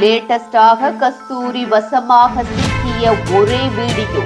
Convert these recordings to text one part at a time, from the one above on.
லேட்டஸ்டாக கஸ்தூரி வசமாக சிக்கிய ஒரே வீடியோ.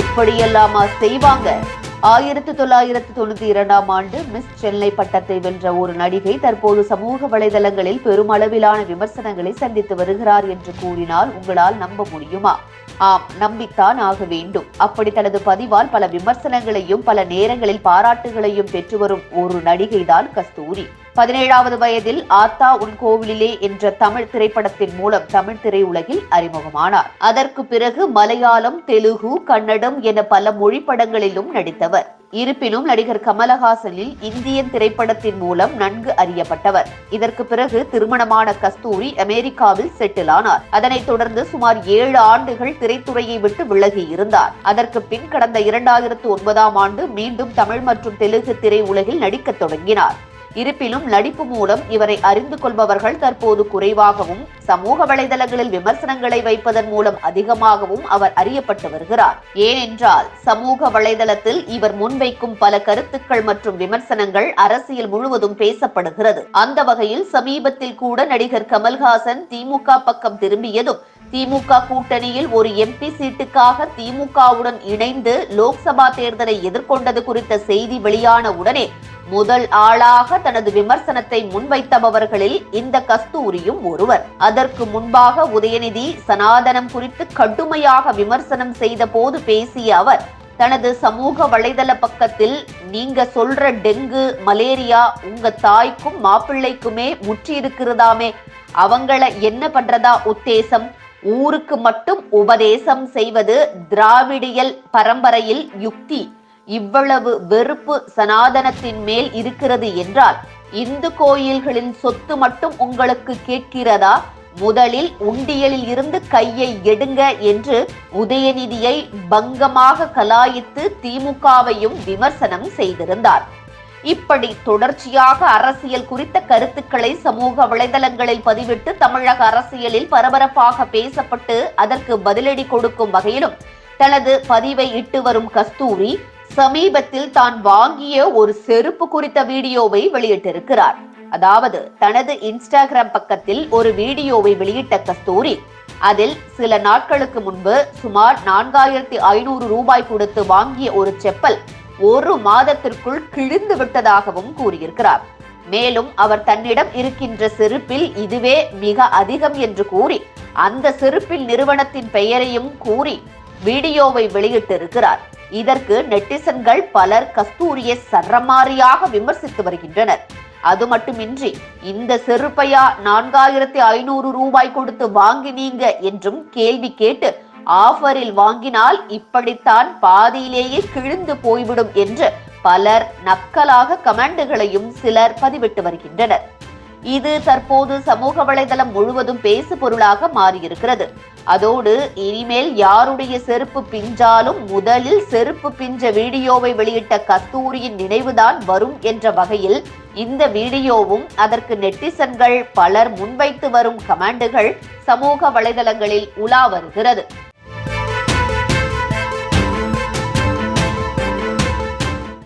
இப்படியெல்லாமா செய்வாங்க. ஆயிரத்தி தொள்ளாயிரத்தி தொண்ணூத்தி இரண்டாம் ஆண்டு மிஸ் சென்னை பட்டத்தை வென்ற ஒரு நடிகை தற்போது சமூக வலைதளங்களில் பெருமளவிலான விமர்சனங்களை சந்தித்து வருகிறார் என்று கூறினால் உங்களால் நம்ப முடியுமா? ஆம் நம்பித்தான் ஆக வேண்டும். அப்படி தனது பதிவால் பல விமர்சனங்களையும் பல நேரங்களில் பாராட்டுகளையும் பெற்று வரும் ஒரு நடிகைதான் கஸ்தூரி. பதினேழாவது வயதில் ஆத்தா உன் கோவிலிலே என்ற தமிழ் திரைப்படத்தின் மூலம் தமிழ் திரையுலகில் அறிமுகமானார். அதற்கு பிறகு மலையாளம் தெலுகு கன்னடம் என பல மொழி படங்களிலும் நடித்தவர். இருப்பினும் நடிகர் கமலஹாசனில் இந்தியன் திரைப்படத்தின் மூலம் நன்கு அறியப்பட்டவர். இதற்கு பிறகு திருமணமான கஸ்தூரி அமெரிக்காவில் செட்டில் ஆனார். அதனைத் தொடர்ந்து சுமார் ஏழு ஆண்டுகள் திரைத்துறையை விட்டு விலகி இருந்தார். அதற்கு பின் கடந்த இரண்டாயிரத்து ஒன்பதாம் ஆண்டு மீண்டும் தமிழ் மற்றும் தெலுங்கு திரையுலகில் நடிக்கத் தொடங்கினார். இருப்பினும் நடிப்பு மூலம் இவரை அறிந்து கொள்பவர்கள் தற்போது குறைவாகவும் சமூக வலைதளங்களில் விமர்சனங்களை வைப்பதன் மூலம் அதிகமாகவும் அவர் அறியப்பட்டு வருகிறார். ஏனென்றால் சமூக வலைதளத்தில் இவர் முன்வைக்கும் பல கருத்துக்கள் மற்றும் விமர்சனங்கள் அரசியல் முழுவதும் பேசப்படுகிறது. அந்த வகையில் சமீபத்தில் கூட நடிகர் கமல்ஹாசன் திமுக பக்கம் திரும்பியதும் திமுக கூட்டணியில் ஒரு எம்பி சீட்டுக்காக திமுகவுடன் இணைந்து லோக்சபா தேர்தலை எதிர்கொண்டது குறித்த செய்தி வெளியான உடனே முதல் ஆளாக தனது விமர்சனத்தை முன்வைத்தபவர்களில் இந்த கஸ்தூரியும் ஒருவர். அதற்கு முன்பாக உதயநிதி சனாதனம் குறித்து கடுமையாக விமர்சனம் செய்த போது பேசிய அவர் தனது சமூக வலைதள பக்கத்தில் நீங்க சொல்ற டெங்கு மலேரியா உங்க தாய்க்கும் மாப்பிள்ளைக்குமே முற்றி இருக்கிறதாமே அவங்கள என்ன பண்றதா உத்தேசம்? ஊருக்கு மட்டும் உபதேசம் செய்வது திராவிடியல் பரம்பரையில் யுக்தி. இவ்வளவு வெறுப்பு சனாதனத்தின் மேல் இருக்கிறது என்றால் இந்து கோயில்களின் சொத்து மட்டும் உங்களுக்கு கேட்கிறதா? முதலில் உண்டியலில் இருந்து கையை எடுங்க என்று உதயநிதியை பங்கமாக கலாயித்து திமுகவையும் விமர்சனம் செய்திருந்தார். இப்படி தொடர்ச்சியாக அரசியல் குறித்த கருத்துக்களை சமூக வலைதளங்களில் பதிவிட்டு தமிழக அரசியலில் பரபரப்பாக பேசப்பட்டு அதற்கு பதிலடி கொடுக்கும் வகையிலும் தனது பதிவை இட்டு வரும் கஸ்தூரி சமீபத்தில் தான் வாங்கிய ஒரு செருப்பு குறித்த வீடியோவை வெளியிட்டிருக்கிறார். அதாவது தனது இன்ஸ்டாகிராம் பக்கத்தில் ஒரு வீடியோவை வெளியிட்ட கஸ்தூரி அதில் சில நாட்களுக்கு முன்பு சுமார் நான்காயிரத்தி ஐநூறு ரூபாய் கொடுத்து வாங்கிய ஒரு செப்பல் ஒரு மாதத்திற்குள் கிழிந்து விட்டதாகவும் கூறியிருக்கிறார். மேலும் அவர் தன்னிடம் இருக்கின்ற செருப்பில் இதுவே மிக அதிகம் என்று கூறி அந்த செருப்பில் நிறுவனத்தின் பெயரையும் கூறி வீடியோவை வெளியிட்டிருக்கிறார். இதற்கு நெட்டிசன்கள் பலர் கஸ்தூரியை சரமாரியாக விமர்சித்து வருகின்றனர். அது மட்டுமின்றி இந்த செருப்பையா நான்காயிரத்தி ஐநூறு ரூபாய் கொடுத்து வாங்கினீங்க என்றும் கேள்வி கேட்டு ஆஃபரில் வாங்கினால் இப்படித்தான் பாதியிலேயே கிழிந்து போய்விடும் என்று பலர் நக்கலாக கமெண்டுகளையும் சிலர் பதிவிட்டு வருகின்றனர். இது தற்போது சமூக வலைதளம் முழுவதும் பேசு பொருளாக மாறியிருக்கிறது. அதோடு இனிமேல் யாருடைய செருப்பு பிஞ்சாலும் முதலில் செருப்பு பிஞ்ச வீடியோவை வெளியிட்ட கஸ்தூரியின் நினைவுதான் வரும் என்ற வகையில் இந்த வீடியோவும் அதற்கு நெட்டிசன்கள் பலர் முன்வைத்து வரும் கமெண்டுகள் சமூக வலைதளங்களில் உலா வருகிறது.